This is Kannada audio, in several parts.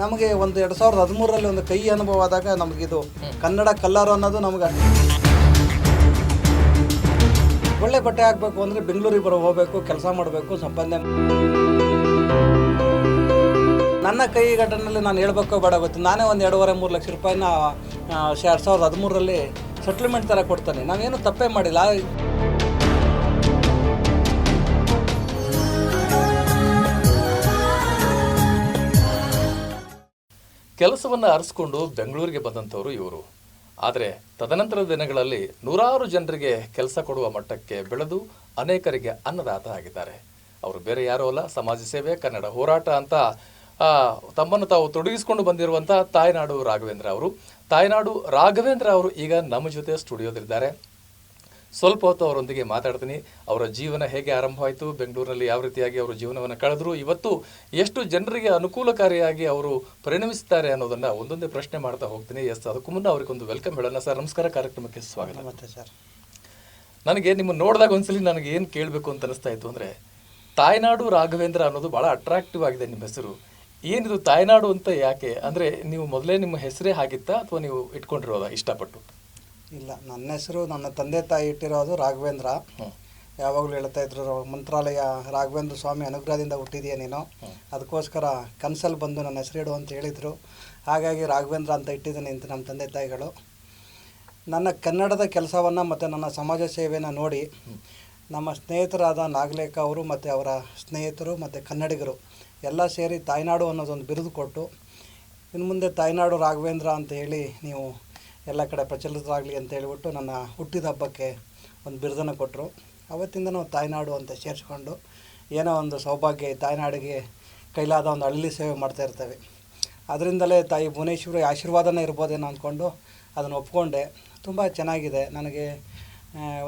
ನಮಗೆ ಒಂದು ಎರಡು ಸಾವಿರದ ಹದಿಮೂರರಲ್ಲಿ ಒಂದು ಕೈ ಅನುಭವ ಆದಾಗ ನಮಗಿದು ಕನ್ನಡ ಕಲ್ಲರು ಅನ್ನೋದು ನಮ್ಗೆ ಒಳ್ಳೆ ಬಟ್ಟೆ ಹಾಕಬೇಕು ಅಂದರೆ ಬೆಂಗಳೂರಿಗೆ ಬರೋ ಹೋಗಬೇಕು, ಕೆಲಸ ಮಾಡಬೇಕು, ಸಂಪಾದನೆ ನನ್ನ ಕೈ ಘಟನೆಯಲ್ಲಿ ನಾನು ಹೇಳ್ಬೇಕೋ ಬೇಡ ಗೊತ್ತು. ನಾನೇ ಒಂದು ಎರಡೂವರೆ, ಮೂರು ಲಕ್ಷ ರೂಪಾಯಿನ ಎರಡು ಸಾವಿರದ ಹದಿಮೂರರಲ್ಲಿ ಸೆಟ್ಲ್ಮೆಂಟ್ ಥರ ಕೊಡ್ತಾನೆ. ನಾವೇನು ತಪ್ಪೇ ಮಾಡಿಲ್ಲ. ಕೆಲಸವನ್ನು ಅರಸ್ಕೊಂಡು ಬೆಂಗಳೂರಿಗೆ ಬಂದಂಥವರು ಇವರು. ಆದರೆ ತದನಂತರದ ದಿನಗಳಲ್ಲಿ ನೂರಾರು ಜನರಿಗೆ ಕೆಲಸ ಕೊಡುವ ಮಟ್ಟಕ್ಕೆ ಬೆಳೆದು ಅನೇಕರಿಗೆ ಅನ್ನದಾತ ಆಗಿದ್ದಾರೆ. ಅವರು ಬೇರೆ ಯಾರೂ ಅಲ್ಲ, ಸಮಾಜ ಸೇವೆ, ಕನ್ನಡ ಹೋರಾಟ ಅಂತ ತಮ್ಮನ್ನು ತಾವು ತೊಡಗಿಸಿಕೊಂಡು ಬಂದಿರುವಂಥ ತಾಯ್ನಾಡು ರಾಘವೇಂದ್ರ ಅವರು. ತಾಯ್ನಾಡು ರಾಘವೇಂದ್ರ ಅವರು ಈಗ ನಮ್ಮ ಜೊತೆ ಸ್ಟುಡಿಯೋದಲ್ಲಿದ್ದಾರೆ. ಸ್ವಲ್ಪ ಹೊತ್ತು ಅವರೊಂದಿಗೆ ಮಾತಾಡ್ತೀನಿ. ಅವರ ಜೀವನ ಹೇಗೆ ಆರಂಭವಾಯಿತು ಬೆಂಗಳೂರಿನಲ್ಲಿ ಯಾವ ರೀತಿಯಾಗಿ ಅವರು ಜೀವನವನ್ನು ಕಳೆದ್ರು ಇವತ್ತು ಎಷ್ಟು ಜನರಿಗೆ ಅನುಕೂಲಕಾರಿಯಾಗಿ ಅವರು ಪರಿಣಮಿಸುತ್ತಾರೆ ಅನ್ನೋದನ್ನ ಒಂದೊಂದೇ ಪ್ರಶ್ನೆ ಮಾಡ್ತಾ ಹೋಗ್ತೀನಿ. ಎಸ್ ಅದಕ್ಕೂ ಮುನ್ನ ಅವರಿಗೊಂದು ವೆಲ್ಕಮ್ ಹೇಳೋಣ. ಸರ್ ನಮಸ್ಕಾರ. ಕಾರ್ಯಕ್ರಮಕ್ಕೆ ಸ್ವಾಗತ. ಮತ್ತೆ ಸರ್. ನನಗೆ ನಿಮ್ಮ ನೋಡಿದಾಗ ಒಂದ್ಸಲಿ ನನಗೆ ಏನು ಕೇಳಬೇಕು ಅಂತ ಅನಿಸ್ತಾ ಇತ್ತು ಅಂದರೆ ತಾಯ್ನಾಡು ರಾಘವೇಂದ್ರ ಅನ್ನೋದು ಭಾಳ ಅಟ್ರಾಕ್ಟಿವ್ ಆಗಿದೆ ನಿಮ್ಮ ಹೆಸರು. ಏನಿದು ತಾಯ್ನಾಡು ಅಂತ ಯಾಕೆ? ಅಂದರೆ ನೀವು ಮೊದಲೇ ನಿಮ್ಮ ಹೆಸರೇ ಆಗಿತ್ತಾ ಅಥವಾ ನೀವು ಇಟ್ಕೊಂಡಿರೋದಾ? ಇಷ್ಟಪಟ್ಟು. ಇಲ್ಲ ನನ್ನ ಹೆಸರು ನನ್ನ ತಂದೆ ತಾಯಿ ಇಟ್ಟಿರೋದು ರಾಘವೇಂದ್ರ. ಯಾವಾಗಲೂ ಹೇಳ್ತಾ ಇದ್ರು ರ- ಮಂತ್ರಾಲಯ ರಾಘವೇಂದ್ರ ಸ್ವಾಮಿ ಅನುಗ್ರಹದಿಂದ ಹುಟ್ಟಿದೆಯಾ ನೀನು. ಅದಕ್ಕೋಸ್ಕರ ಕನಸಲ್ಲಿ ಬಂದು ನನ್ನ ಹೆಸರಿಡು ಅಂತ ಹೇಳಿದರು. ಹಾಗಾಗಿ ರಾಘವೇಂದ್ರ ಅಂತ ಇಟ್ಟಿದ್ದೀನಿ ಅಂತ ನಮ್ಮ ತಂದೆ ತಾಯಿಗಳು. ನನ್ನ ಕನ್ನಡದ ಕೆಲಸವನ್ನು ಮತ್ತು ನನ್ನ ಸಮಾಜ ಸೇವೆಯನ್ನು ನೋಡಿ ನಮ್ಮ ಸ್ನೇಹಿತರಾದ ನಾಗಲೇಖ ಅವರು ಮತ್ತು ಅವರ ಸ್ನೇಹಿತರು ಮತ್ತು ಕನ್ನಡಿಗರು ಎಲ್ಲ ಸೇರಿ ತಾಯ್ನಾಡು ಅನ್ನೋದೊಂದು ಬಿರುದು ಕೊಟ್ಟು ಇನ್ನು ಮುಂದೆ ತಾಯ್ನಾಡು ರಾಘವೇಂದ್ರ ಅಂತ ಹೇಳಿ ನೀವು ಎಲ್ಲ ಕಡೆ ಪ್ರಚಲಿತವಾಗಲಿ ಅಂತ ಹೇಳಿಬಿಟ್ಟು ನನ್ನ ಹುಟ್ಟಿದ ಹಬ್ಬಕ್ಕೆ ಒಂದು ಬಿರುದನ್ನು ಕೊಟ್ಟರು. ಅವತ್ತಿಂದ ನಾವು ತಾಯ್ನಾಡು ಅಂತ ಸೇರಿಸ್ಕೊಂಡು ಏನೋ ಒಂದು ಸೌಭಾಗ್ಯ ತಾಯ್ನಾಡಿಗೆ ಕೈಲಾದ ಒಂದು ಹಳ್ಳಿ ಸೇವೆ ಮಾಡ್ತಾ ಇರ್ತೇವೆ. ಅದರಿಂದಲೇ ತಾಯಿ ಭುವನೇಶ್ವರಿ ಆಶೀರ್ವಾದನೇ ಇರ್ಬೋದೇನೋ ಅಂದ್ಕೊಂಡು ಅದನ್ನು ಒಪ್ಕೊಂಡೆ. ತುಂಬ ಚೆನ್ನಾಗಿದೆ. ನನಗೆ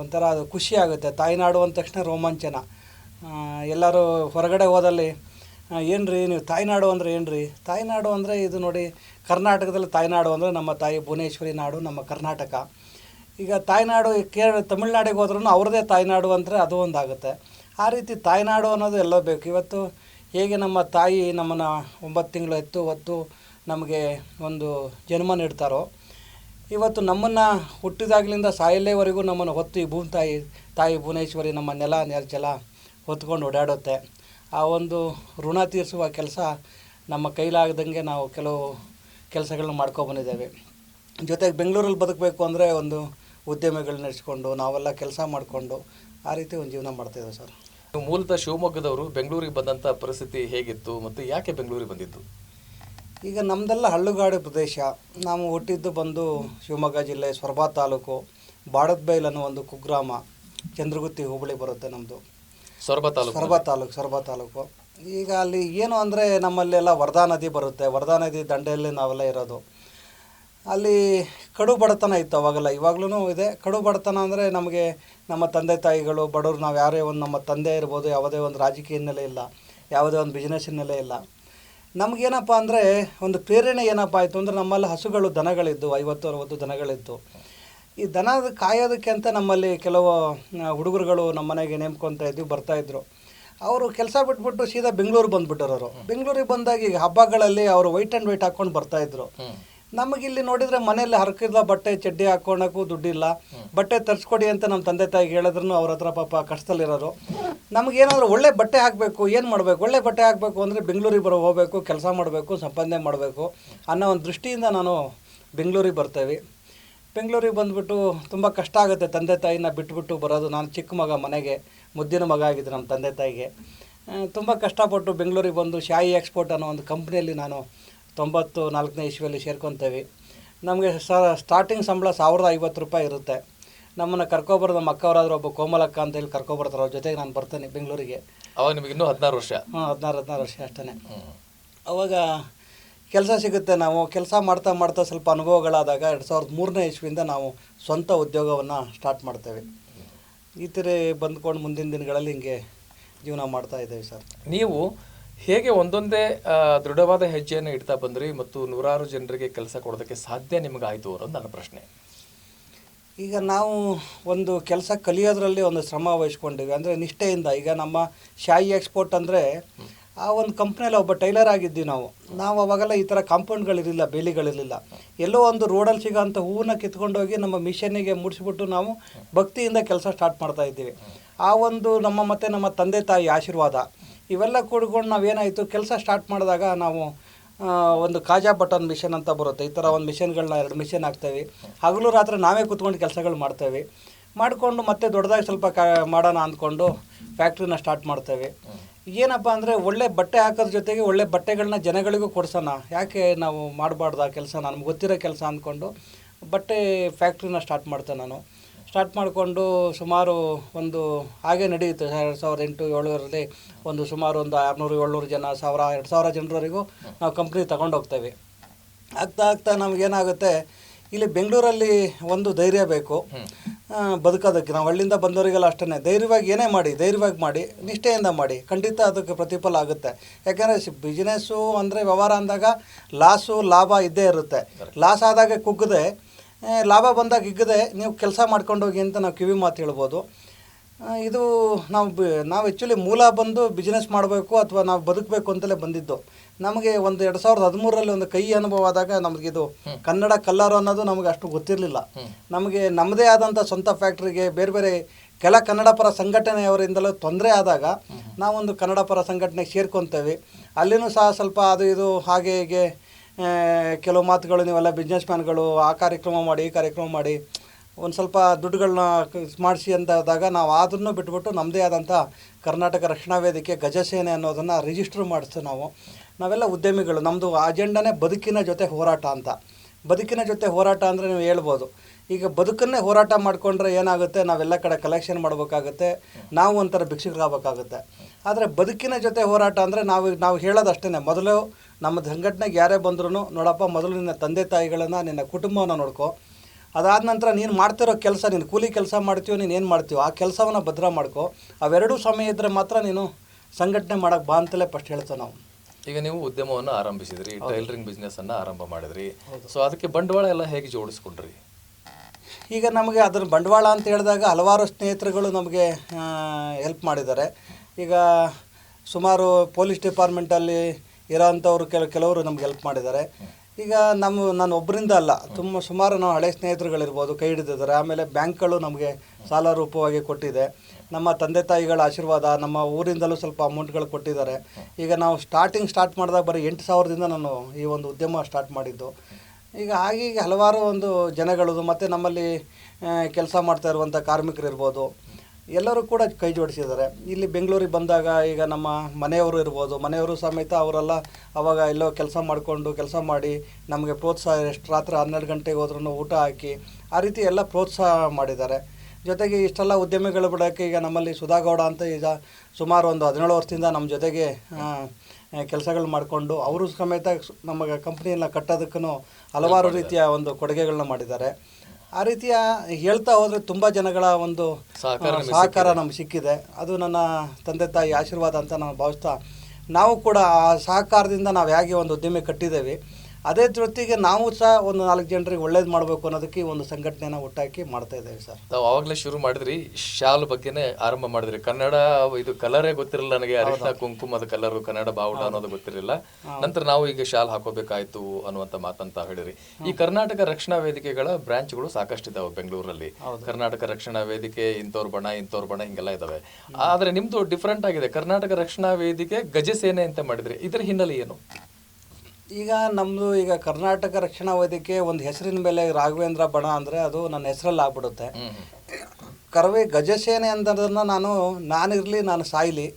ಒಂಥರ ಅದು ಖುಷಿಯಾಗುತ್ತೆ ತಾಯ್ನಾಡು ಅಂದ ತಕ್ಷಣ ರೋಮಾಂಚನ. ಎಲ್ಲರೂ ಹೊರಗಡೆ ಹೋದಲ್ಲಿ ಏನು ರೀ ನೀವು ತಾಯ್ನಾಡು ಅಂದರೆ ಏನು ರೀ ತಾಯ್ನಾಡು ಅಂದರೆ ಇದು ನೋಡಿ, ಕರ್ನಾಟಕದಲ್ಲಿ ತಾಯ್ನಾಡು ಅಂದರೆ ನಮ್ಮ ತಾಯಿ ಭುವನೇಶ್ವರಿ ನಾಡು, ನಮ್ಮ ಕರ್ನಾಟಕ. ಈಗ ತಾಯ್ನಾಡು, ಕೇರಳ, ತಮಿಳ್ನಾಡಿಗೆ ಹೋದ್ರೂ ಅವ್ರದ್ದೇ ತಾಯ್ನಾಡು ಅಂದರೆ ಅದು ಒಂದಾಗುತ್ತೆ. ಆ ರೀತಿ ತಾಯ್ನಾಡು ಅನ್ನೋದು ಎಲ್ಲ ಬೇಕು. ಇವತ್ತು ಹೇಗೆ ನಮ್ಮ ತಾಯಿ ನಮ್ಮನ್ನು ಒಂಬತ್ತು ತಿಂಗಳು ಎತ್ತು, ಹೊತ್ತು ನಮಗೆ ಒಂದು ಜನ್ಮ ನೀಡ್ತಾರೋ, ಇವತ್ತು ನಮ್ಮನ್ನು ಹುಟ್ಟಿದಾಗಲಿಂದ ಸಾಯಲ್ಲೇವರೆಗೂ ನಮ್ಮನ್ನು ಹೊತ್ತು ಈ ಭೂಮಿ ತಾಯಿ ತಾಯಿ ಭುವನೇಶ್ವರಿ ನಮ್ಮ ನೆಲ ನೆಲ, ಜಲ ಹೊತ್ಕೊಂಡು ಓಡಾಡುತ್ತೆ. ಆ ಒಂದು ಋಣ ತೀರಿಸುವ ಕೆಲಸ ನಮ್ಮ ಕೈಲಾಗದಂಗೆ ನಾವು ಕೆಲವು ಕೆಲಸಗಳನ್ನ ಮಾಡ್ಕೊಬಂದಿದ್ದೇವೆ ಜೊತೆಗೆ ಬೆಂಗಳೂರಲ್ಲಿ ಬದುಕಬೇಕು ಅಂದರೆ ಒಂದು ಉದ್ಯಮಿಗಳು ನಡೆಸ್ಕೊಂಡು ನಾವೆಲ್ಲ ಕೆಲಸ ಮಾಡಿಕೊಂಡು ಆ ರೀತಿ ಒಂದು ಜೀವನ ಮಾಡ್ತಾಯಿದ್ದೇವೆ ಸರ್. ನೀವು ಮೂಲತಃ ಶಿವಮೊಗ್ಗದವರು ಬೆಂಗಳೂರಿಗೆ ಬಂದಂಥ ಪರಿಸ್ಥಿತಿ ಹೇಗಿತ್ತು ಮತ್ತು ಯಾಕೆ ಬೆಂಗಳೂರಿಗೆ ಬಂದಿದ್ದು? ಈಗ ನಮ್ಮದೆಲ್ಲ ಹಳ್ಳುಗಾಡು ಪ್ರದೇಶ. ನಾವು ಹುಟ್ಟಿದ್ದು ಬಂದು ಶಿವಮೊಗ್ಗ ಜಿಲ್ಲೆ ಸೊರಬ ತಾಲೂಕು ಬಾಡದ್ಬೈಲ್ ಅನ್ನೋ ಒಂದು ಕುಗ್ರಾಮ ಚಂದ್ರಗುತ್ತಿ ಹೋಬಳಿ ಬರುತ್ತೆ ನಮ್ಮದು ಸೊರಬ ತಾಲೂಕು ಸೊರಬ ತಾಲೂಕು ಸೊರಬ ತಾಲೂಕು. ಈಗ ಅಲ್ಲಿ ಏನು ಅಂದರೆ ನಮ್ಮಲ್ಲೆಲ್ಲ ವರ್ಧಾ ನದಿ ಬರುತ್ತೆ. ವರ್ಧಾ ನದಿ ದಂಡೆಯಲ್ಲಿ ನಾವೆಲ್ಲ ಇರೋದು. ಅಲ್ಲಿ ಕಡು ಬಡತನ ಇತ್ತು ಅವಾಗೆಲ್ಲ. ಇವಾಗ್ಲೂ ಇದೆ. ಕಡು ಬಡತನ ಅಂದರೆ ನಮಗೆ ನಮ್ಮ ತಂದೆ ತಾಯಿಗಳು, ಬಡವರು, ನಾವು ಯಾರೇ ಒಂದು ನಮ್ಮ ತಂದೆ ಇರ್ಬೋದು, ಯಾವುದೇ ಒಂದು ರಾಜಕೀಯ ಹಿನ್ನೆಲೆ ಇಲ್ಲ, ಯಾವುದೇ ಒಂದು ಬಿಸ್ನೆಸ್ ಹಿನ್ನೆಲೆ ಇಲ್ಲ. ನಮಗೇನಪ್ಪ ಅಂದರೆ ಒಂದು ಪ್ರೇರಣೆ ಏನಪ್ಪ ಆಯಿತು ಅಂದರೆ ನಮ್ಮಲ್ಲಿ ಹಸುಗಳು ದನಗಳಿದ್ದು ಐವತ್ತು, ಅರವತ್ತು ದನಗಳಿತ್ತು. ಈ ದನದ ಕಾಯೋದಕ್ಕೆ ಅಂತ ನಮ್ಮಲ್ಲಿ ಕೆಲವು ಹುಡುಗರುಗಳು ನಮ್ಮ ಮನೆಗೆ ನೇಮ್ಕೊತಾ ಇದ್ವಿ ಬರ್ತಾಯಿದ್ರು ಅವರು ಕೆಲಸ ಬಿಟ್ಬಿಟ್ಟು ಸೀದಾ ಬೆಂಗಳೂರು ಬಂದ್ಬಿಟ್ಟರು ಅವರು. ಬೆಂಗಳೂರಿಗೆ ಬಂದಾಗ ಈಗ ಹಬ್ಬಗಳಲ್ಲಿ ಅವರು ವೈಟ್ ಆ್ಯಂಡ್ ವೈಟ್ ಹಾಕ್ಕೊಂಡು ಬರ್ತಾಯಿದ್ರು ಇದ್ರು. ನಮಗಿಲ್ಲಿ ನೋಡಿದರೆ ಮನೆಯಲ್ಲಿ ಹರಕಿದ ಬಟ್ಟೆ ಚಡ್ಡಿ ಹಾಕ್ಕೊಳಕ್ಕೂ ದುಡ್ಡಿಲ್ಲ. ಬಟ್ಟೆ ತರಿಸ್ಕೊಡಿ ಅಂತ ನಮ್ಮ ತಂದೆ ತಾಯಿ ಹೇಳಿದ್ರು ಅವ್ರ ಹತ್ರ ಪಾಪ ಕಷ್ಟದಲ್ಲಿರೋರು. ನಮಗೇನಾದರೂ ಒಳ್ಳೆ ಬಟ್ಟೆ ಹಾಕಬೇಕು ಏನು ಮಾಡಬೇಕು? ಒಳ್ಳೆ ಬಟ್ಟೆ ಹಾಕಬೇಕು ಅಂದರೆ ಬೆಂಗಳೂರಿಗೆ ಬರೋ ಹೋಗಬೇಕು ಕೆಲಸ ಮಾಡಬೇಕು ಸಂಪಾದನೆ ಮಾಡಬೇಕು ಅನ್ನೋ ಒಂದು ದೃಷ್ಟಿಯಿಂದ ನಾನು ಬೆಂಗಳೂರಿಗೆ ಬರ್ತೇವೆ. ಬೆಂಗಳೂರಿಗೆ ಬಂದುಬಿಟ್ಟು ತುಂಬ ಕಷ್ಟ ಆಗುತ್ತೆ ತಂದೆ ತಾಯಿನ ಬಿಟ್ಬಿಟ್ಟು ಬರೋದು. ನಾನು ಚಿಕ್ಕ ಮಗ ಮನೆಗೆ ಮುದ್ದಿನ ಮಗ ಆಗಿದ್ದು ನಮ್ಮ ತಂದೆ ತಾಯಿಗೆ. ತುಂಬ ಕಷ್ಟಪಟ್ಟು ಬೆಂಗಳೂರಿಗೆ ಬಂದು ಶಾಯಿ ಎಕ್ಸ್ಪೋರ್ಟ್ ಅನ್ನೋ ಒಂದು ಕಂಪ್ನಿಯಲ್ಲಿ ನಾನು ತೊಂಬತ್ತು ನಾಲ್ಕನೇ ಇಸ್ವಿಯಲ್ಲಿ ಸೇರ್ಕೊತೀವಿ. ನಮಗೆ ಸ ಸ್ಟಾರ್ಟಿಂಗ್ ಸಂಬಳ ಸಾವಿರದ ಐವತ್ತು ರೂಪಾಯಿ ಇರುತ್ತೆ. ನಮ್ಮನ್ನು ಕರ್ಕೊಬರೋದು ನಮ್ಮ ಅಕ್ಕವರಾದ್ರೂ ಒಬ್ಬ ಕೋಮಲಕ್ಕ ಅಂತ ಹೇಳಿ ಕರ್ಕೊಬರ್ತಾರೆ. ಅವ್ರ ಜೊತೆಗೆ ನಾನು ಬರ್ತೇನೆ ಬೆಂಗಳೂರಿಗೆ. ಅವಾಗ ನಿಮಗೆ ಇನ್ನೂ ಹದಿನಾರು ವರ್ಷ. ಹಾಂ ಹದಿನಾರು ಹದಿನಾರು ವರ್ಷ ಅಷ್ಟೇ ಅವಾಗ ಕೆಲಸ ಸಿಗುತ್ತೆ ನಾವು ಕೆಲಸ ಮಾಡ್ತಾ ಮಾಡ್ತಾ ಸ್ವಲ್ಪ ಅನುಭವಗಳಾದಾಗ ಎರಡು ಸಾವಿರದ ಮೂರನೇ ಇಸ್ವಿಯಿಂದ ನಾವು ಸ್ವಂತ ಉದ್ಯೋಗವನ್ನು ಸ್ಟಾರ್ಟ್ ಮಾಡ್ತೇವೆ. ಈ ಥರ ಬಂದ್ಕೊಂಡು ಮುಂದಿನ ದಿನಗಳಲ್ಲಿ ಹಿಂಗೆ ಜೀವನ ಮಾಡ್ತಾ ಇದ್ದೇವೆ ಸರ್. ನೀವು ಹೇಗೆ ಒಂದೊಂದೇ ದೃಢವಾದ ಹೆಜ್ಜೆಯನ್ನು ಇಡ್ತಾ ಬಂದ್ರಿ ಮತ್ತು ನೂರಾರು ಜನರಿಗೆ ಕೆಲಸ ಕೊಡೋದಕ್ಕೆ ಸಾಧ್ಯ ನಿಮಗಾಯಿತು ಅನ್ನೋದು ನನ್ನ ಪ್ರಶ್ನೆ. ಈಗ ನಾವು ಒಂದು ಕೆಲಸ ಕಲಿಯೋದ್ರಲ್ಲಿ ಒಂದು ಶ್ರಮ ವಹಿಸ್ಕೊಂಡಿವಿ. ಅಂದರೆ ನಿಷ್ಠೆಯಿಂದ ಈಗ ನಮ್ಮ ಶಾಯಿ ಎಕ್ಸ್ಪೋರ್ಟ್ ಅಂದರೆ ಆ ಒಂದು ಕಂಪ್ನಿಯಲ್ಲಿ ಒಬ್ಬ ಟೈಲರ್ ಆಗಿದ್ವಿ ನಾವು. ನಾವು ಅವಾಗೆಲ್ಲ ಈ ಥರ ಕಾಂಪೌಂಡ್ಗಳಿರಲಿಲ್ಲ ಬೇಲಿಗಳಿರಲಿಲ್ಲ. ಎಲ್ಲೋ ಒಂದು ರೋಡಲ್ಲಿ ಸಿಗೋಂಥ ಹೂವನ್ನ ಕಿತ್ಕೊಂಡೋಗಿ ನಮ್ಮ ಮಿಷನ್ನಿಗೆ ಮುಡಿಸ್ಬಿಟ್ಟು ನಾವು ಭಕ್ತಿಯಿಂದ ಕೆಲಸ ಸ್ಟಾರ್ಟ್ ಮಾಡ್ತಾ ಇದ್ದೀವಿ. ಆ ಒಂದು ನಮ್ಮ ಮತ್ತು ನಮ್ಮ ತಂದೆ ತಾಯಿ ಆಶೀರ್ವಾದ, ಇವೆಲ್ಲ ಕೂಡ್ಕೊಂಡು ನಾವೇನಾಯಿತು ಕೆಲಸ ಸ್ಟಾರ್ಟ್ ಮಾಡಿದಾಗ ನಾವು ಒಂದು ಕಾಜಾ ಬಟನ್ ಮಿಷನ್ ಅಂತ ಬರುತ್ತೆ. ಈ ಥರ ಒಂದು ಮಿಷನ್ಗಳನ್ನ ಎರಡು ಮಿಷನ್ ಹಾಕ್ತೇವೆ. ಹಗಲು ರಾತ್ರಿ ನಾವೇ ಕೂತ್ಕೊಂಡು ಕೆಲಸಗಳು ಮಾಡ್ತೇವೆ. ಮಾಡಿಕೊಂಡು ಮತ್ತೆ ದೊಡ್ಡದಾಗಿ ಸ್ವಲ್ಪ ಕ, ಮಾಡೋಣ ಅಂದ್ಕೊಂಡು ಫ್ಯಾಕ್ಟ್ರಿನ ಸ್ಟಾರ್ಟ್ ಮಾಡ್ತೇವೆ. ಏನಪ್ಪ ಅಂದರೆ ಒಳ್ಳೆ ಬಟ್ಟೆ ಹಾಕೋದ್ರ ಜೊತೆಗೆ ಒಳ್ಳೆ ಬಟ್ಟೆಗಳನ್ನ ಜನಗಳಿಗೂ ಕೊಡ್ಸೋಣ. ಯಾಕೆ ನಾವು ಮಾಡಬಾರ್ದು ಆ ಕೆಲಸ? ನಮ್ಗೆ ಗೊತ್ತಿರೋ ಕೆಲಸ ಅಂದ್ಕೊಂಡು ಬಟ್ಟೆ ಫ್ಯಾಕ್ಟ್ರಿನ ಸ್ಟಾರ್ಟ್ ಮಾಡ್ತೆ ನಾನು. ಸ್ಟಾರ್ಟ್ ಮಾಡಿಕೊಂಡು ಸುಮಾರು ಒಂದು ಹಾಗೆ ನಡೆಯುತ್ತೆ. ಎರಡು ಸಾವಿರದ ಎಂಟು, ಏಳರಲ್ಲಿ ಒಂದು ಸುಮಾರು ಒಂದು ಆರುನೂರು, ಏಳ್ನೂರು ಜನ, ಸಾವಿರ, ಎರಡು ಸಾವಿರ ಜನರವರೆಗೂ ನಾವು ಕಂಪ್ನಿ ತಗೊಂಡೋಗ್ತೇವೆ ಆಗ್ತಾ ಆಗ್ತಾ ನಮಗೇನಾಗುತ್ತೆ, ಇಲ್ಲಿ ಬೆಂಗಳೂರಲ್ಲಿ ಒಂದು ಧೈರ್ಯ ಬೇಕು. ಬದುಕೋದಕ್ಕೆ. ನಾವು ಹಳ್ಳಿಯಿಂದ ಬಂದವರಿಗೆಲ್ಲ ಅಷ್ಟೇ ಧೈರ್ಯವಾಗಿ ಏನೇ ಮಾಡಿ ಧೈರ್ಯವಾಗಿ ಮಾಡಿ ನಿಷ್ಠೆಯಿಂದ ಮಾಡಿ ಖಂಡಿತ ಅದಕ್ಕೆ ಪ್ರತಿಫಲ ಆಗುತ್ತೆ. ಯಾಕೆಂದರೆ ಬಿಸ್ನೆಸ್ಸು ಅಂದರೆ ವ್ಯವಹಾರ ಅಂದಾಗ ಲಾಸು ಲಾಭ ಇದ್ದೇ ಇರುತ್ತೆ. ಲಾಸ್ ಆದಾಗ ಕುಗ್ಗದೆ. ಲಾಭ ಬಂದಾಗ ಹಿಗ್ಗದೆ ನೀವು ಕೆಲಸ ಮಾಡ್ಕೊಂಡು ಹೋಗಿ ಅಂತ ನಾವು ಕಿವಿ ಮಾತು ಹೇಳ್ಬೋದು. ಇದು ನಾವು ನಾವು ಆ್ಯಕ್ಚುಲಿ ಮೂಲ ಬಂದು ಬಿಸ್ನೆಸ್ ಮಾಡಬೇಕು ಅಥವಾ ನಾವು ಬದುಕಬೇಕು ಅಂತಲೇ ಬಂದಿದ್ದು. ನಮಗೆ ಒಂದು ಎರಡು ಸಾವಿರದ ಹದಿಮೂರರಲ್ಲಿ ಒಂದು ಕೈ ಅನುಭವ ಆದಾಗ ನಮಗಿದು ಕನ್ನಡ ಕಲ್ಲರು ಅನ್ನೋದು ನಮಗೆ ಅಷ್ಟು ಗೊತ್ತಿರಲಿಲ್ಲ. ನಮಗೆ ನಮ್ಮದೇ ಆದಂಥ ಸ್ವಂತ ಫ್ಯಾಕ್ಟ್ರಿಗೆ ಬೇರೆ ಬೇರೆ ಕೆಲ ಕನ್ನಡ ಪರ ಸಂಘಟನೆಯವರಿಂದಲೂ ತೊಂದರೆ ಆದಾಗ ನಾವೊಂದು ಕನ್ನಡ ಪರ ಸಂಘಟನೆಗೆ ಸೇರ್ಕೊತೇವೆ. ಅಲ್ಲಿನೂ ಸಹ ಸ್ವಲ್ಪ ಅದು ಇದು ಹಾಗೆ ಹೀಗೆ ಕೆಲವು ಮಾತುಗಳು ನೀವೆಲ್ಲ ಬಿಸ್ನೆಸ್ ಮ್ಯಾನ್ಗಳು ಆ ಕಾರ್ಯಕ್ರಮ ಮಾಡಿ ಈ ಕಾರ್ಯಕ್ರಮ ಮಾಡಿ ಒಂದು ಸ್ವಲ್ಪ ದುಡ್ಡುಗಳನ್ನ ಮಾಡಿಸಿ ಅಂತಾದಾಗ ನಾವು ಅದನ್ನು ಬಿಟ್ಬಿಟ್ಟು ನಮ್ಮದೇ ಆದಂಥ ಕರ್ನಾಟಕ ರಕ್ಷಣಾ ವೇದಿಕೆ ಗಜಸೇನೆ ಅನ್ನೋದನ್ನು ರಿಜಿಸ್ಟರ್ ಮಾಡಿಸ್ತು ನಾವು. ನಾವೆಲ್ಲ ಉದ್ಯಮಿಗಳು. ನಮ್ಮದು ಅಜೆಂಡನೇ ಬದುಕಿನ ಜೊತೆ ಹೋರಾಟ ಅಂತ. ಬದುಕಿನ ಜೊತೆ ಹೋರಾಟ ಅಂದರೆ ನೀವು ಹೇಳ್ಬೋದು. ಈಗ ಬದುಕನ್ನೇ ಹೋರಾಟ ಮಾಡಿಕೊಂಡ್ರೆ ಏನಾಗುತ್ತೆ? ನಾವೆಲ್ಲ ಕಡೆ ಕಲೆಕ್ಷನ್ ಮಾಡಬೇಕಾಗುತ್ತೆ. ನಾವು ಒಂಥರ ಭಿಕ್ಷುಕರಾಗಬೇಕಾಗುತ್ತೆ. ಆದರೆ ಬದುಕಿನ ಜೊತೆ ಹೋರಾಟ ಅಂದರೆ ನಾವು ನಾವು ಹೇಳೋದಷ್ಟೇ ಮೊದಲು ನಮ್ಮ ಸಂಘಟನೆಗೆ ಯಾರೇ ಬಂದ್ರೂ ನೋಡಪ್ಪ, ಮೊದಲು ನಿನ್ನ ತಂದೆ ತಾಯಿಗಳನ್ನು, ನಿನ್ನ ಕುಟುಂಬವನ್ನು ನೋಡ್ಕೊ. ಅದಾದ ನಂತರ ನೀನು ಮಾಡ್ತಿರೋ ಕೆಲಸ, ನೀನು ಕೂಲಿ ಕೆಲಸ ಮಾಡ್ತೀವೋ ನೀನು ಏನು ಮಾಡ್ತೀವೋ ಆ ಕೆಲಸವನ್ನು ಭದ್ರ ಮಾಡ್ಕೊ. ಅವೆರಡೂ ಸಮಯ ಇದ್ದರೆ ಮಾತ್ರ ನೀನು ಸಂಘಟನೆ ಮಾಡೋಕ್ಕೆ ಬಾ ಅಂತಲೇ ಫಸ್ಟ್ ಹೇಳ್ತೇವೆ ನಾವು. ಈಗ ನೀವು ಉದ್ಯಮವನ್ನು ಆರಂಭಿಸಿದ್ರಿ ಟೈಲರಿಂಗ್ ಬಿಸ್ನೆಸ್ ಅನ್ನ ಆರಂಭ ಮಾಡಿದ್ರಿ. ಸೊ ಅದಕ್ಕೆ ಬಂಡವಾಳ ಎಲ್ಲ ಹೇಗೆ ಜೋಡಿಸ್ಕೊಂಡ್ರಿ? ಈಗ ನಮಗೆ ಅದರ ಬಂಡವಾಳ ಅಂತ ಹೇಳಿದಾಗ ಹಲವಾರು ಸ್ನೇಹಿತರುಗಳು ನಮಗೆ ಹೆಲ್ಪ್ ಮಾಡಿದ್ದಾರೆ. ಈಗ ಸುಮಾರು ಪೊಲೀಸ್ ಡಿಪಾರ್ಟ್ಮೆಂಟಲ್ಲಿ ಇರೋವಂಥವ್ರು ಕೆಲ ಕೆಲವರು ನಮ್ಗೆ ಹೆಲ್ಪ್ ಮಾಡಿದ್ದಾರೆ. ಈಗ ನಮ್ಮ ನಾನು ಒಬ್ಬರಿಂದ ಅಲ್ಲ ತುಂಬ ಸುಮಾರು ನಾವು ಹಳೆ ಸ್ನೇಹಿತರುಗಳಿರ್ಬೋದು ಕೈ ಹಿಡಿದಿದ್ದಾರೆ. ಆಮೇಲೆ ಬ್ಯಾಂಕ್ಗಳು ನಮಗೆ ಸಾಲ ರೂಪವಾಗಿ ಕೊಟ್ಟಿದೆ. ನಮ್ಮ ತಂದೆ ತಾಯಿಗಳ ಆಶೀರ್ವಾದ, ನಮ್ಮ ಊರಿಂದಲೂ ಸ್ವಲ್ಪ ಅಮೌಂಟ್ಗಳು ಕೊಟ್ಟಿದ್ದಾರೆ. ಈಗ ನಾವು ಸ್ಟಾರ್ಟಿಂಗ್ ಸ್ಟಾರ್ಟ್ ಮಾಡಿದಾಗ ಬರೀ ಎಂಟು ಸಾವಿರದಿಂದ ನಾನು ಈ ಒಂದು ಉದ್ಯಮ ಸ್ಟಾರ್ಟ್ ಮಾಡಿದ್ದು. ಈಗ ಹಾಗೆ ಈಗ ಹಲವಾರು ಒಂದು ಜನಗಳು ಮತ್ತು ನಮ್ಮಲ್ಲಿ ಕೆಲಸ ಮಾಡ್ತಾ ಇರುವಂಥ ಕಾರ್ಮಿಕರು ಇರ್ಬೋದು. ಎಲ್ಲರೂ ಕೂಡ ಕೈ ಜೋಡಿಸಿದ್ದಾರೆ. ಇಲ್ಲಿ ಬೆಂಗಳೂರಿಗೆ ಬಂದಾಗ ಈಗ ನಮ್ಮ ಮನೆಯವರು ಇರ್ಬೋದು. ಮನೆಯವರು ಸಮೇತ ಅವರೆಲ್ಲ ಅವಾಗ ಎಲ್ಲೋ ಕೆಲಸ ಮಾಡಿಕೊಂಡು ಕೆಲಸ ಮಾಡಿ ನಮಗೆ ಪ್ರೋತ್ಸಾಹ, ಎಷ್ಟು ರಾತ್ರಿ ಹನ್ನೆರಡು ಗಂಟೆಗೆ ಹೋದ್ರೂ ಊಟ ಹಾಕಿ ಆ ರೀತಿ ಎಲ್ಲ ಪ್ರೋತ್ಸಾಹ ಮಾಡಿದ್ದಾರೆ. ಜೊತೆಗೆ ಇಷ್ಟೆಲ್ಲ ಉದ್ಯಮಿಗಳು ಬಿಡೋಕ್ಕೆ ಈಗ ನಮ್ಮಲ್ಲಿ ಸುಧಾಗೌಡ ಅಂತ ಈಗ ಸುಮಾರು ಒಂದು ಹದಿನೇಳು ವರ್ಷದಿಂದ ನಮ್ಮ ಜೊತೆಗೆ ಕೆಲಸಗಳು ಮಾಡಿಕೊಂಡು ಅವರು ಸಮೇತ ನಮಗೆ ನಮ್ಮ ಕಂಪ್ನಿಯನ್ನ ಕಟ್ಟೋದಕ್ಕೂ ಹಲವಾರು ರೀತಿಯ ಒಂದು ಕೊಡುಗೆಗಳನ್ನ ಮಾಡಿದ್ದಾರೆ. ಆ ರೀತಿಯ ಹೇಳ್ತಾ ಹೋದರೆ ತುಂಬ ಜನಗಳ ಒಂದು ಸಹಕಾರ ನಮ್ಗೆ ಸಿಕ್ಕಿದೆ. ಅದು ನನ್ನ ತಂದೆ ತಾಯಿ ಆಶೀರ್ವಾದ ಅಂತ ನಾನು ಭಾವಿಸ್ತಾ ನಾವು ಕೂಡ ಆ ಸಹಕಾರದಿಂದ ನಾವು ಹೇಗೆ ಒಂದು ಉದ್ಯಮ ಕಟ್ಟಿದ್ದೇವೆ. ಅದೇ ಜೊತೆಗೆ ನಾವು ಸಹ ಒಂದು ನಾಲ್ಕು ಜನರಿಗೆ ಒಳ್ಳೇದು ಮಾಡಬೇಕು ಅನ್ನೋದಕ್ಕೆ ಒಂದು ಸಂಘಟನೆನ ಒಟ್ಟಾಕಿ ಮಾಡ್ತಾ ಇದ್ದೇವೆ ಸರ್. ತಾವು ಆವಾಗಲೇ ಶುರು ಮಾಡಿದ್ರಿ ಶಾಲ್ ಬಗ್ಗೆನೇ ಆರಂಭ ಮಾಡಿದ್ರಿ. ಕನ್ನಡ ಇದು ಕಲರೇ ಗೊತ್ತಿರಲಿಲ್ಲ ನನಗೆ ಅರಿಶಿನ ಕುಂಕುಮದ ಕಲರ್ ಕನ್ನಡ ಬಾವುಟ ಅನ್ನೋದು ಗೊತ್ತಿರಲಿಲ್ಲ. ನಂತರ ನಾವು ಈಗ ಶಾಲ್ ಹಾಕೋಬೇಕಾಯ್ತು ಅನ್ನುವಂತ ಮಾತಂತ ಹೇಳಿರಿ. ಈ ಕರ್ನಾಟಕ ರಕ್ಷಣಾ ವೇದಿಕೆಗಳ ಬ್ರಾಂಚ್ಗಳು ಸಾಕಷ್ಟು ಇದಾವೆ ಬೆಂಗಳೂರಲ್ಲಿ. ಕರ್ನಾಟಕ ರಕ್ಷಣಾ ವೇದಿಕೆ ಇಂಥವ್ರ ಬಣ ಇಂಥವ್ರ ಬಣ ಹಿಂಗೆಲ್ಲ ಇದಾವೆ. ಆದ್ರೆ ನಿಮ್ದು ಡಿಫ್ರೆಂಟ್ ಆಗಿದೆ. ಕರ್ನಾಟಕ ರಕ್ಷಣಾ ವೇದಿಕೆ ಗಜಸೇನೆ ಅಂತ ಮಾಡಿದ್ರಿ. ಇದರ ಹಿನ್ನೆಲೆ ಏನು? ಈಗ ನಮ್ಮದು ಈಗ ಕರ್ನಾಟಕ ರಕ್ಷಣಾ ವೇದಿಕೆ ಒಂದು ಹೆಸರಿನ ಮೇಲೆ ರಾಘವೇಂದ್ರ ಬಣ ಅಂದರೆ ಅದು ನನ್ನ ಹೆಸರಲ್ಲಿ ಆಗ್ಬಿಡುತ್ತೆ. ಕರವೇ ಗಜಸೇನೆ ಅಂತದನ್ನ ನಾನು, ನಾನಿರಲಿ, ನಾನು ಸಾಯ್ಲಿ.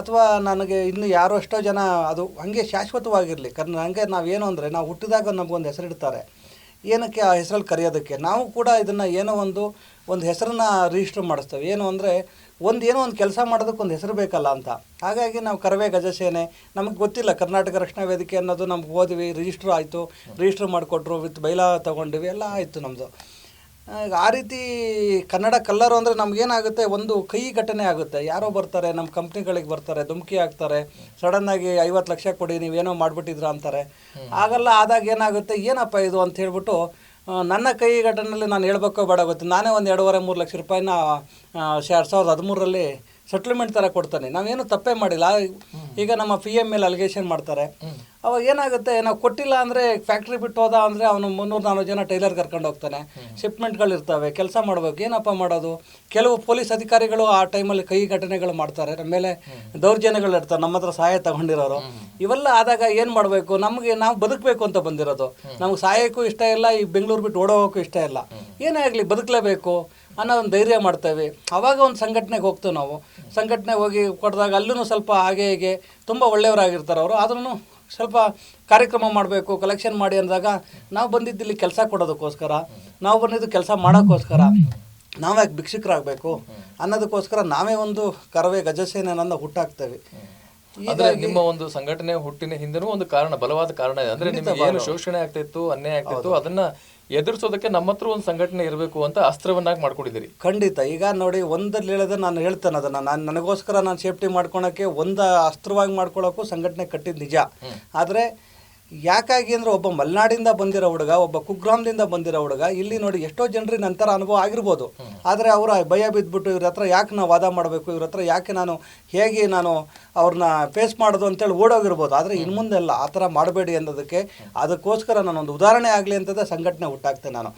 ಅಥವಾ ನನಗೆ ಇನ್ನು ಯಾರೋ ಎಷ್ಟೋ ಜನ ಅದು ಹಂಗೆ ಶಾಶ್ವತವಾಗಿರಲಿ. ಕರ್ನ ಹಂಗೆ ನಾವೇನು ಅಂದರೆ ನಾವು ಹುಟ್ಟಿದಾಗ ನಮಗೊಂದು ಹೆಸರಿಡ್ತಾರೆ. ಏನಕ್ಕೆ ಆ ಹೆಸರಲ್ಲಿ ಕರೆಯೋದಕ್ಕೆ? ನಾವು ಕೂಡ ಇದನ್ನು ಏನೋ ಒಂದು ಒಂದು ಹೆಸರನ್ನ ರಿಜಿಸ್ಟರ್ ಮಾಡಿಸ್ತೇವೆ. ಏನು ಅಂದರೆ, ಒಂದು ಏನೋ ಒಂದು ಕೆಲಸ ಮಾಡೋದಕ್ಕೆ ಒಂದು ಹೆಸರು ಬೇಕಲ್ಲ ಅಂತ. ಹಾಗಾಗಿ ನಾವು ಕರವೇ ಗಜಸೇನೆ ನಮಗೆ ಗೊತ್ತಿಲ್ಲ, ಕರ್ನಾಟಕ ರಕ್ಷಣಾ ವೇದಿಕೆ ಅನ್ನೋದು ನಮ್ಗೆ ಓದ್ವಿ ರಿಜಿಸ್ಟ್ರ್ ಆಯಿತು. ರಿಜಿಸ್ಟ್ರ್ ಮಾಡಿಕೊಟ್ರು ವಿತ್ ಬೈಲಾ ತೊಗೊಂಡಿವಿ, ಎಲ್ಲ ಆಯಿತು ನಮ್ಮದು ಈಗ ಆ ರೀತಿ ಕನ್ನಡ ಕಲ್ಲರು ಅಂದರೆ ನಮಗೇನಾಗುತ್ತೆ, ಒಂದು ಕೈ ಘಟನೆ ಆಗುತ್ತೆ. ಯಾರೋ ಬರ್ತಾರೆ ನಮ್ಮ ಕಂಪ್ನಿಗಳಿಗೆ ಬರ್ತಾರೆ, ಧುಮ್ಕಿ ಹಾಕ್ತಾರೆ ಸಡನ್ನಾಗಿ ಐವತ್ತು ಲಕ್ಷ ಕೊಡಿ, ನೀವೇನೋ ಮಾಡಿಬಿಟ್ಟಿದ್ರ ಅಂತಾರೆ. ಆಗಲ್ಲ ಆದಾಗ ಏನಾಗುತ್ತೆ, ಏನಪ್ಪ ಇದು ಅಂತ ಹೇಳ್ಬಿಟ್ಟು ನನ್ನ ಕೈ ಘಟನೆಯಲ್ಲಿ ನಾನು ಹೇಳ್ಬೇಕೋ ಬೇಡ ಗೊತ್ತು. ನಾನೇ ಒಂದು ಎರಡೂವರೆ, ಮೂರು ಲಕ್ಷ ರೂಪಾಯಿನ ಎರಡು ಸಾವಿರದ ಹದಿಮೂರರಲ್ಲಿ ಸೆಟ್ಲ್ಮೆಂಟ್ ಥರ ಕೊಡ್ತಾನೆ. ನಾವೇನು ತಪ್ಪೇ ಮಾಡಿಲ್ಲ. ಈಗ ನಮ್ಮ ಪಿ ಎಂ ಮೇಲೆ ಅಲಿಗೇಷನ್ ಮಾಡ್ತಾರೆ. ಅವಾಗ ಏನಾಗುತ್ತೆ, ನಾವು ಕೊಟ್ಟಿಲ್ಲ ಅಂದರೆ ಫ್ಯಾಕ್ಟ್ರಿ ಬಿಟ್ಟು ಹೋದ ಅಂದರೆ ಅವನು ಮುನ್ನೂರು ನಾನ್ನೂರು ಜನ ಟೈಲರ್ ಕರ್ಕೊಂಡು ಹೋಗ್ತಾನೆ. ಶಿಪ್ಮೆಂಟ್ಗಳಿರ್ತವೆ ಕೆಲಸ ಮಾಡ್ಬೇಕು, ಏನಪ್ಪ ಮಾಡೋದು? ಕೆಲವು ಪೊಲೀಸ್ ಅಧಿಕಾರಿಗಳು ಆ ಟೈಮಲ್ಲಿ ಕೈ ಘಟನೆಗಳು ಮಾಡ್ತಾರೆ. ನಮ್ಮ ಮೇಲೆ ದೌರ್ಜನ್ಯಗಳು ಇರ್ತಾರೆ ನಮ್ಮ ಹತ್ರ ಸಹಾಯ ತಗೊಂಡಿರೋರು. ಇವೆಲ್ಲ ಆದಾಗ ಏನು ಮಾಡಬೇಕು? ನಮಗೆ ನಾವು ಬದುಕಬೇಕು ಅಂತ ಬಂದಿರೋದು. ನಮ್ಗೆ ಸಹಾಯಕ್ಕೂ ಇಷ್ಟ ಇಲ್ಲ, ಈ ಬೆಂಗಳೂರು ಬಿಟ್ಟು ಓಡೋಗೋಕ್ಕೂ ಇಷ್ಟ ಇಲ್ಲ. ಏನೇ ಆಗಲಿ, ಬದುಕಲೇಬೇಕು. ಅನ್ನೋ ಒಂದು ಧೈರ್ಯ ಮಾಡ್ತೇವೆ. ಆವಾಗ ಒಂದು ಸಂಘಟನೆಗೆ ಹೋಗ್ತೇವೆ ನಾವು. ಸಂಘಟನೆಗೆ ಹೋಗಿ ಕೊಡಿದಾಗ ಅಲ್ಲೂ ಸ್ವಲ್ಪ ಹಾಗೆ ಹೀಗೆ ತುಂಬ ಒಳ್ಳೆಯವರಾಗಿರ್ತಾರೆ ಅವರು. ಆದ್ರೂ ಸ್ವಲ್ಪ ಕಾರ್ಯಕ್ರಮ ಮಾಡಬೇಕು ಕಲೆಕ್ಷನ್ ಮಾಡಿ ಅಂದಾಗ ನಾವು ಬಂದಿದ್ದು ಇಲ್ಲಿ ಕೆಲಸ ಕೊಡೋದಕ್ಕೋಸ್ಕರ ನಾವು ಬಂದಿದ್ದು ಕೆಲಸ ಮಾಡೋಕ್ಕೋಸ್ಕರ ನಾವ್ಯಾಕೆ ಭಿಕ್ಷುಕರಾಗಬೇಕು ಅನ್ನೋದಕ್ಕೋಸ್ಕರ ನಾವೇ ಒಂದು ಕರವೇ ಗಜಸೇನೆ ಅನ್ನ ಹುಟ್ಟಾಕ್ತೇವೆ. ಅಂದ್ರೆ ನಿಮ್ಮ ಒಂದು ಸಂಘಟನೆ ಹುಟ್ಟಿನ ಹಿಂದೆನೂ ಒಂದು ಕಾರಣ ಬಲವಾದ ಕಾರಣ ಇದೆ. ಅಂದ್ರೆ ನಿಮ್ಗೆ ಏನು ಶೋಷಣೆ ಆಗ್ತಿತ್ತು ಅನ್ಯಾಯ ಆಗ್ತಿತ್ತು ಅದನ್ನ ಎದುರಿಸೋದಕ್ಕೆ ನಮ್ಮ ಹತ್ರ ಒಂದು ಸಂಘಟನೆ ಇರಬೇಕು ಅಂತ ಅಸ್ತ್ರವನ್ನಾಗಿ ಮಾಡ್ಕೊಂಡಿದ್ದೀರಿ. ಖಂಡಿತ. ಈಗ ನೋಡಿ ಒಂದಲ್ಲಿ ಹೇಳಿದ್ರೆ ನಾನು ಹೇಳ್ತೇನೆ ಅದನ್ನು. ನಾನು ನನಗೋಸ್ಕರ ನಾನು ಸೇಫ್ಟಿ ಮಾಡ್ಕೊಳಕ್ಕೆ ಒಂದು ಅಸ್ತ್ರವಾಗಿ ಮಾಡ್ಕೊಳ್ಳೋಕ್ಕೂ ಸಂಘಟನೆ ಕಟ್ಟಿದ್ದು ನಿಜ. ಆದರೆ ಯಾಕಾಗಿ ಅಂದರೆ ಒಬ್ಬ ಮಲೆನಾಡಿಂದ ಬಂದಿರೋ ಹುಡುಗ, ಒಬ್ಬ ಕುಗ್ರಾಮದಿಂದ ಬಂದಿರೋ ಹುಡುಗ, ಇಲ್ಲಿ ನೋಡಿ ಎಷ್ಟೋ ಜನರಿಗೆ ನಂತರ ಅನುಭವ ಆಗಿರ್ಬೋದು. ಆದರೆ ಅವರ ಭಯ ಬಿದ್ದುಬಿಟ್ಟು ಇವ್ರ ಹತ್ರ ಯಾಕೆ ನಾವು ವಾದ ಮಾಡಬೇಕು, ಇವ್ರ ಹತ್ರ ಯಾಕೆ ನಾನು ಹೇಗೆ ನಾನು ಅವ್ರನ್ನ ಫೇಸ್ ಮಾಡೋದು ಅಂತೇಳಿ ಓಡೋಗಿರ್ಬೋದು. ಆದರೆ ಇನ್ನು ಮುಂದೆಲ್ಲ ಆ ಥರ ಮಾಡಬೇಡಿ ಅನ್ನೋದಕ್ಕೆ ಅದಕ್ಕೋಸ್ಕರ ನಾನೊಂದು ಉದಾಹರಣೆ ಆಗಲಿ ಅಂತದ ಸಂಘಟನೆ ಹುಟ್ಟಾಕ್ತೆ ನಾನು.